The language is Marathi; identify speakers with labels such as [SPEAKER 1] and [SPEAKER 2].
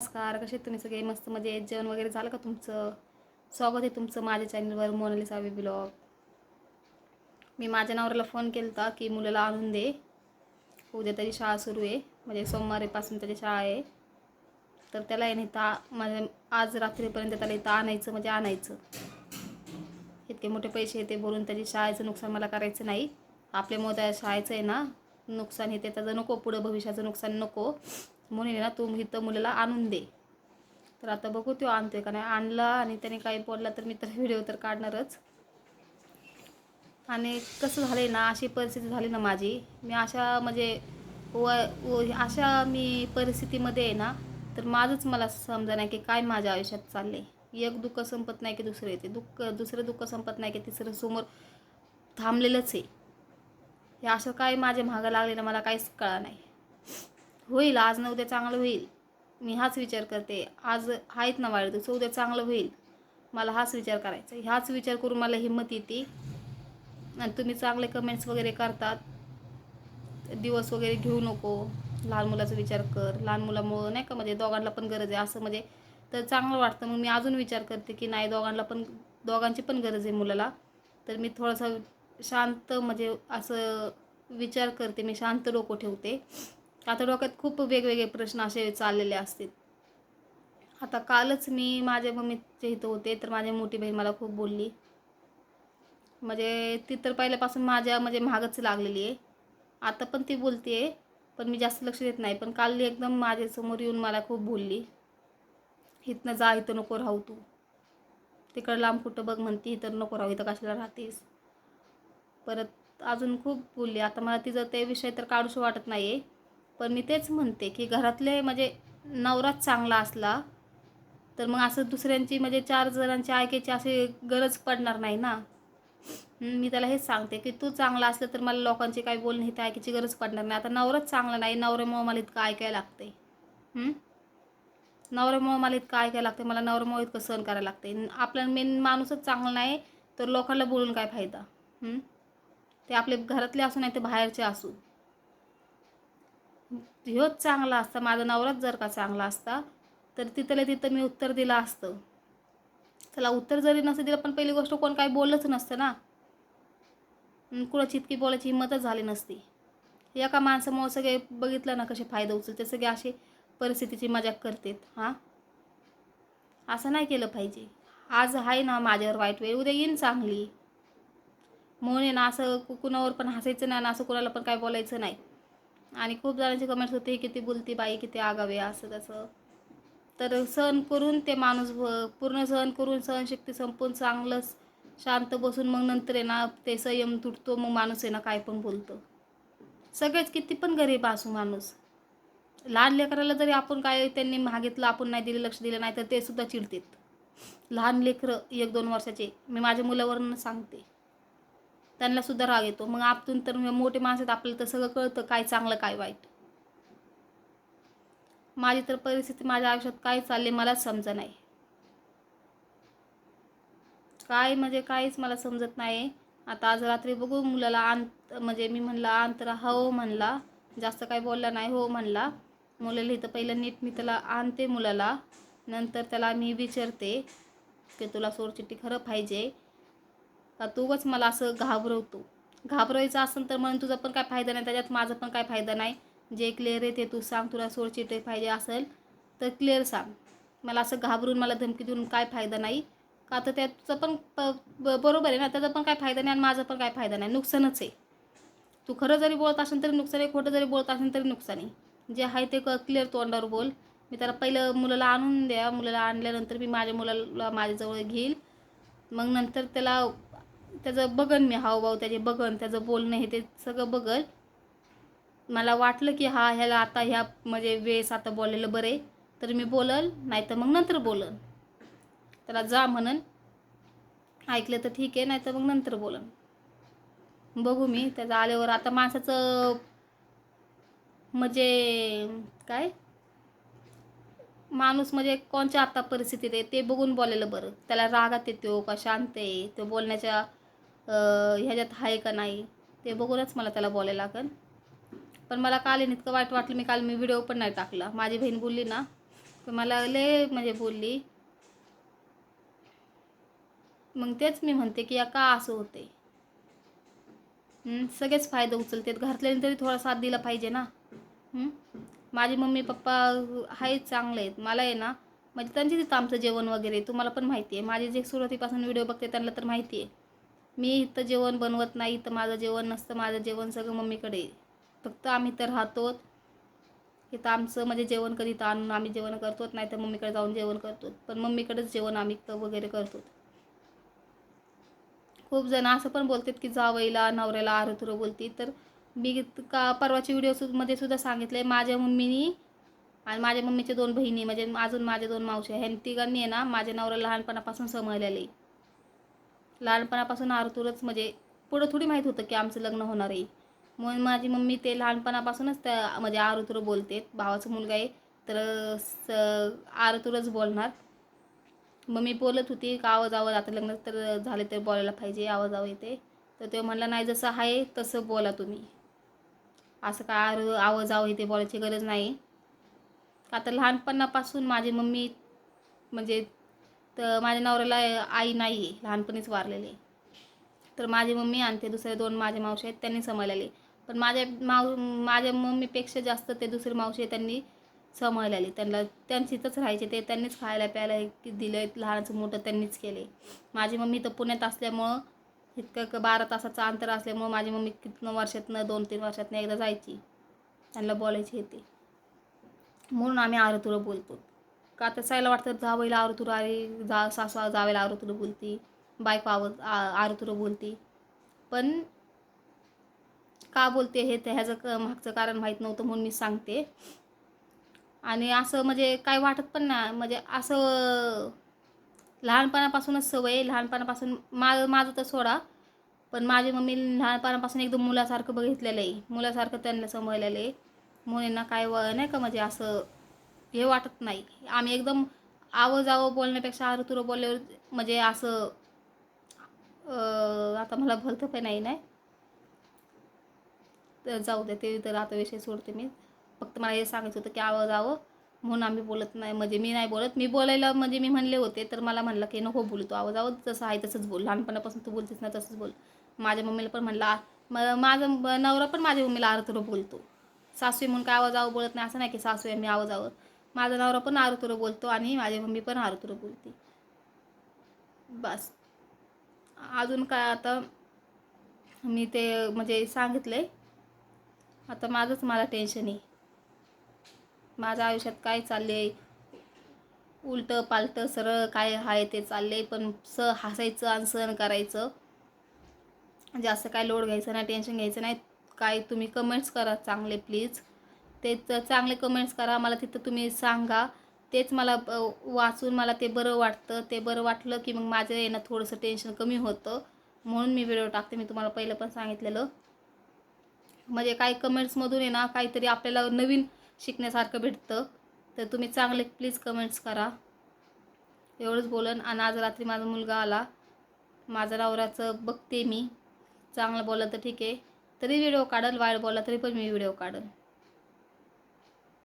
[SPEAKER 1] नमस्कार कसे तुम्ही सगळे? मस्त म्हणजे जेवण वगैरे झालं का तुमचं? स्वागत आहे तुमचं माझ्या चॅनलवर मोनाली वी ब्लॉग. मी माझ्या नवऱ्याला फोन केला होता की मुलाला आणून दे. उद्या त्याची शाळा सुरू आहे. म्हणजे सोमवारीपासून त्याची शाळा आहे. तर त्याला आहे नाही ता माझ्या आज रात्रीपर्यंत त्याला इथं आणायचं म्हणजे आणायचं. इतके मोठे पैसे ते भरून त्याची शाळेचं नुकसान मला करायचं नाही. आपल्यामुळे त्या शाळेचं आहे ना नुकसान हे ते त्याचं नको पुढं भविष्याचं नुकसान नको. म्हणून ना तू इथं मुलीला आणून दे. तर आता बघू तो आणतोय का नाही. आणला आणि त्याने काही बोलला तर मी तर व्हिडिओ तर काढणारच. आणि कसं झालं आहे ना अशी परिस्थिती झाली ना माझी. मी अशा म्हणजे व अशा मी परिस्थितीमध्ये आहे ना तर माझंच मला समजा नाही की काय माझ्या आयुष्यात चालले एक दुःख संपत नाही की दुसरं येते. दुःख दुसरं दुःख संपत नाही की तिसरं समोर थांबलेलंच आहे. हे असं काय माझ्या मागं ना मला काहीच कळा नाही. होईल आज ना उद्या चांगलं होईल. मी हाच विचार करते. आज आहेत ना वाढदिवस उद्या चांगलं होईल. मला हाच विचार करायचा ह्याच विचार करून मला हिंमत येते. आणि तुम्ही चांगले कमेंट्स वगैरे करतात. दिवस वगैरे घेऊ नको. लहान मुलाचा विचार कर. लहान मुलामुळं नाही का म्हणजे दोघांना पण गरज आहे. असं म्हणजे तर चांगलं वाटतं. मग मी अजून विचार करते की नाही दोघांना पण दोघांची पण गरज आहे मुलाला. तर मी थोडासा शांत म्हणजे असं विचार करते. मी शांत डोकं ठेवते. आता डोक्यात खूप वेगवेगळे प्रश्न असे चाललेले असतील. आता कालच मी माझ्या मम्मीच्या इथं होते तर माझी मोठी बहीण मला खूप बोलली. म्हणजे ती तर पहिल्यापासून माझ्या म्हणजे महागच लागलेली आहे. आता पण ती बोलते आहे पण मी जास्त लक्ष देत नाही. पण काल एकदम माझ्यासमोर येऊन मला खूप बोलली. इथनं जा इथं नको राहू तू. तिकडं लांब कुठं बघ म्हणती इथं नको राहू इथं कशाला राहतेस? परत अजून खूप बोलली. आता मला तिचं ते विषय तर काढूशी वाटत नाही आहे पण मी तेच म्हणते की घरातले म्हणजे नवराच चांगला असला तर मग असं दुसऱ्यांची म्हणजे चार जणांची ऐकायची अशी गरज पडणार नाही ना. मी त्याला हेच सांगते की तू चांगला असलं तर मला लोकांची काही बोलणे हे ते ऐकायची गरज पडणार नाही. आता नवराच चांगला नाही नवऱ्यामुळं मला इतकं ऐकायला लागते नवऱ्यामुळं मला इतकं ऐकायला लागते मला नवऱ्यामुळं इतकं सहन करायला लागते आपला मेन माणूसच चांगला नाही तर लोकांना बोलून काय फायदा? ते आपले घरातले असू नाही ते बाहेरचे असू. ह्योच चांगला असता. माझा नवराच जर का चांगला असता तर तिथल्या तिथं मी उत्तर दिलं असतं. त्याला उत्तर जरी नसतं दिलं पण पहिली गोष्ट कोण काही बोललंच नसतं ना. अन कुणाची इतकी बोलायची हिंमतच झाली नसती. एका माणसामुळं सगळे बघितलं ना कसे फायदा उचलते सगळे असे परिस्थितीची मजाक करतात हां? असं नाही केलं पाहिजे. आज आहे ना माझ्यावर वाईट वेळ उद्या येईन चांगली. म्हणून ना असं कुणावर पण हसायचं नाही ना असं कुणाला पण काय बोलायचं नाही. आणि खूप जणांचे कमेंट्स होते किती बोलती बाई किती आगावे असं तसं. तर सहन करून ते माणूस पूर्ण सहन करून सहनशक्ती संपून चांगलंच शांत बसून मग नंतर आहे ना ते संयम तुटतो मग माणूस आहे ना काय पण बोलतो. सगळेच किती पण गरीब असू माणूस. लहान लेकराला जरी आपण काय त्यांनी मागितलं आपण नाही दिलं लक्ष दिलं नाही तर ते सुद्धा चिडतात. लहान लेकरं एक दोन वर्षाचे. मी माझ्या मुलावरून सांगते. त्यांना सुद्धा राग येतो. मग आपण तर म्हणजे मोठे माणसं आहेत आपल्याला तर सगळं कळतं काय चांगलं काय वाईट. माझी तर परिस्थिती माझ्या आयुष्यात काय चालले मलाच समजा नाही. काय म्हणजे काहीच मला समजत नाही. आता आज रात्री बघू मुलाला आण म्हणजे मी म्हणला आण तर हो म्हणला. जास्त काय बोलला नाही हो म्हणला. मुलाला इथं पहिलं नीट मी त्याला आणते मुलाला. नंतर त्याला मी विचारते की तुला सोडचिठ्ठी खरं पाहिजे? तर तूच मला असं घाबरवतो. घाबरवायचं असेल तर म्हणून तुझा पण काय फायदा नाही त्याच्यात माझा पण काय फायदा नाही. जे क्लिअर आहे ते तू सांग तुला सोडचिटे पाहिजे असेल तर क्लिअर सांग. मला असं घाबरून मला धमकी देऊन काय फायदा नाही. का तर त्याचं पण प ब- बरोबर आहे ना त्याचा पण काय फायदा नाही आणि माझा पण काय फायदा नाही. नुकसानच आहे. तू खरं जरी बोलत असेल तरी नुकसान आहे खोटं जरी बोलत असेल तरी नुकसान आहे. जे आहे ते क्लिअर तोंडावर बोल. मी त्याला पहिलं मुलाला आणून द्या मुलाला आणल्यानंतर मी माझ्या मुलाला माझ्याजवळ घेईल. मग नंतर त्याला त्याचं बघन मी हावभाव त्याचे बघन त्याचं बोलणं हे ते सगळं बघल मला वाटलं की हा ह्याला आता ह्या म्हणजे वेळेस आता बोललेलं बरं आहे. तर मी बोलल नाही तर मग नंतर बोलन. त्याला जा म्हणन. ऐकलं तर ठीक आहे नाही तर मग नंतर बोलन. बघू मी त्याचं आल्यावर आता माणसाचं म्हणजे काय? माणूस म्हणजे कोणच्या आता परिस्थितीत आहे ते बघून बोलायला बरं. त्याला रागात येतो का शांत आहे? तो बोलण्याच्या ह्याच्यात आहे का नाही ते बघूनच मला त्याला बोलायला लागेल. पण मला काल इतकं वाईट वाटलं मी काल मी व्हिडिओ पण नाही टाकला. माझी बहीण बोलली ना तर मला लय म्हणजे बोलली. मग तेच मी म्हणते की या का असं होते सगळेच फायदे उचलतात. घरातल्याने तरी थोडा साथ दिला पाहिजे ना. माझे मम्मी पप्पा आहेत चांगले आहेत. मला आहे ना म्हणजे त्यांचे तिथं आमचं जेवण वगैरे तुम्हाला पण माहिती आहे. माझे जे सुरुवातीपासून व्हिडिओ बघते त्यांना तर माहिती आहे. मी इथं जेवण बनवत नाही तर माझं जेवण नसतं माझं जेवण सगळं मम्मीकडे फक्त आम्ही तर राहतो. इथं आमचं म्हणजे जेवण कधी इथं आणून आम्ही जेवण करतो नाही तर मम्मीकडे जाऊन जेवण करतो. पण मम्मीकडेच जेवण आम्ही तर वगैरे करतो. खूप जण असं पण बोलतात की जावईला नवऱ्याला आरतुरं बोलते. तर मी का परवाच्या व्हिडिओमध्ये सुद्धा सांगितलं आहे माझ्या मम्मीनी आणि माझ्या मम्मीच्या दोन बहिणी म्हणजे अजून माझ्या दोन मावशी ह्या तिघांनी आहे ना माझ्या नवऱ्याला लहानपणापासून समजलेले लहानपणापासून आरतूरच म्हणजे पुढं थोडी माहीत होतं की आमचं लग्न होणार आहे. म्हणून माझी मम्मी ते लहानपणापासूनच त्या म्हणजे आरतूर बोलते. भावाचा मुलगा आहे तर स आरतूरच बोलणार. मम्मी बोलत होती का आवाज आवाज आता लग्न तर झाले तर बोलायला पाहिजे आवाज आवाज येते. तर ते म्हणला नाही जसं आहे तसं बोला तुम्ही. असं काय आर आवाज आवाज येते बोलायची गरज नाही. आता लहानपणापासून माझी मम्मी म्हणजे तर माझ्या नवऱ्याला आई नाही आहे लहानपणीच वारलेले तर माझी मम्मी आणि ते दुसरे दोन माझे मावशी आहेत त्यांनी सांभाळलेले पण माझ्या माव माझ्या मम्मीपेक्षा जास्त ते दुसरे मावशी आहेत त्यांनी सांभाळलेले त्यांना त्यांचीच राहायचे ते त्यांनीच खायला प्यायला दिलं लहानाचं मोठं त्यांनीच केले माझी मम्मी तर पुण्यात असल्यामुळं इतकं बारा तासाचं अंतर असल्यामुळं माझी मम्मी कितनं वर्षातनं दोन तीन वर्षातनं एकदा जायची. त्यांना बोलायची येते म्हणून आम्ही आरतुरं बोलतो. का तसायला वाटतं जावईला आरतुरं आली जा सासू जावेला आरतुरं बोलती बायको आव आरतुरं बोलती. पण का बोलते हे ते ह्याचं क मागचं कारण माहीत नव्हतं म्हणून मी सांगते. आणि असं म्हणजे काय वाटत पण ना म्हणजे असं लहानपणापासूनच सवय लहानपणापासून मा माझं तर सोडा पण माझी मम्मी लहानपणापासून एकदम मुलासारखं बघितलेलं आहे मुलासारखं त्यांना समजलेलं आहे. मुलींना काय व नाही का म्हणजे असं हे वाटत नाही. आम्ही एकदम आवं जावं बोलण्यापेक्षा आरुतुरं बोलल्यावर म्हणजे असं आता मला भलतं पण नाही नाही. तर जाऊ दे ते तर आता विषय सोडते मी. फक्त मला हे सांगायचं होतं की आवाज जावं म्हणून आम्ही बोलत नाही. म्हणजे मी नाही बोलत. मी बोलायला म्हणजे मी म्हणले होते तर मला म्हणलं की नको बोलतो तू आवाज आवाज जसं आहे तसंच बोल. लहानपणापासून तू बोलतेस ना तसंच बोल. माझ्या मम्मीला पण म्हणलं म- माझं नवरा पण माझ्या मम्मीला आरतुरं बोलतो. सासू म्हणून काय आवाज आवं बोलत नाही. असं नाही की सासू आहे मी आवाज आवं माझा नवरा पण आरुतुरं बोलतो आणि माझी मम्मी पण आरुतुरं बोलते. बस. अजून काय आता मी ते म्हणजे सांगितलंय. आता माझंच मला टेन्शन आहे. माझ्या आयुष्यात काय चालले आहे उलटं पालटं सरळ काय आहे ते चालले पण स हसायचं आणि सहन करायचं. जास्त काय लोड घ्यायचं नाही टेन्शन घ्यायचं नाही. काय तुम्ही कमेंट्स करा चांगले प्लीज ते चांगले कमेंट्स करा मला तिथं तुम्ही सांगा. तेच मला वाचून मला ते बरं वाटतं. ते बरं वाटलं की मग माझं येणं थोडंसं टेन्शन कमी होतं. म्हणून मी व्हिडिओ टाकते. मी तुम्हाला पहिलं पण सांगितलेलं. म्हणजे काही कमेंट्समधून आहे ना काहीतरी आपल्याला नवीन शिकण्यासारखं भेटतं. तर तुम्ही चांगले प्लीज कमेंट्स करा. एवढंच बोलन. आणि आज रात्री माझा मुलगा आला. माझ्या नवऱ्याचं बघते मी. चांगलं बोललं तर ठीक आहे. तरी व्हिडिओ काढल वाईट बोलला तरी पण मी व्हिडिओ काढल.